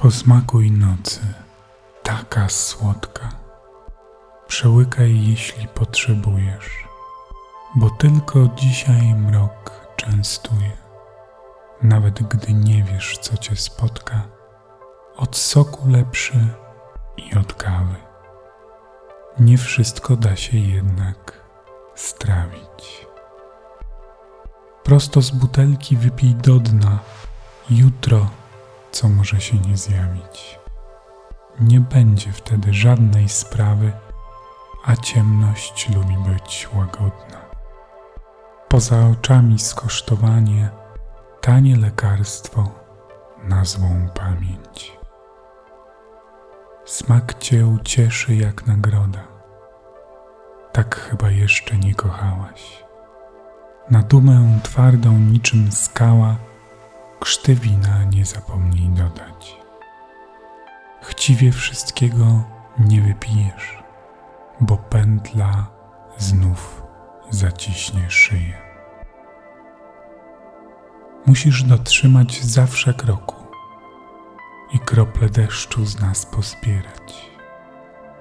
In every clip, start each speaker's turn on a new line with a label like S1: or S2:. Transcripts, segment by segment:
S1: Posmakuj nocy, taka słodka. Przełykaj, jeśli potrzebujesz, bo tylko dzisiaj mrok częstuje. Nawet gdy nie wiesz, co cię spotka, od soku lepszy i od kawy. Nie wszystko da się jednak strawić. Prosto z butelki wypij do dna, jutro co może się nie zjawić. Nie będzie wtedy żadnej sprawy, a ciemność lubi być łagodna. Poza oczami skosztowanie, tanie lekarstwo na złą pamięć. Smak cię ucieszy jak nagroda. Tak chyba jeszcze nie kochałaś. Na dumę twardą niczym skała krzty wina nie zapomnij dodać. Chciwie wszystkiego nie wypijesz, bo pętla znów zaciśnie szyję. Musisz dotrzymać zawsze kroku i krople deszczu z nas pozbierać,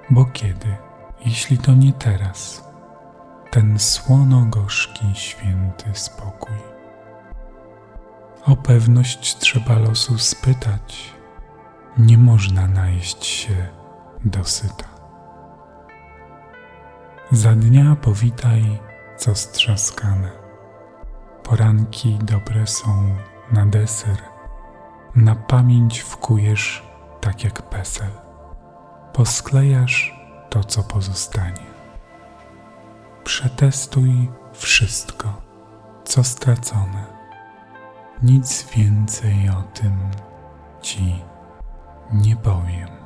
S1: bo kiedy, jeśli to nie teraz, ten słono-gorzki święty spokój. O pewność trzeba losu spytać, nie można najeść się dosyta. Za dnia powitaj, co strzaskane. Poranki dobre są na deser, na pamięć wkujesz tak jak pesel. Posklejasz to, co pozostanie. Przetestuj wszystko, co stracone. Nic więcej o tym ci nie powiem.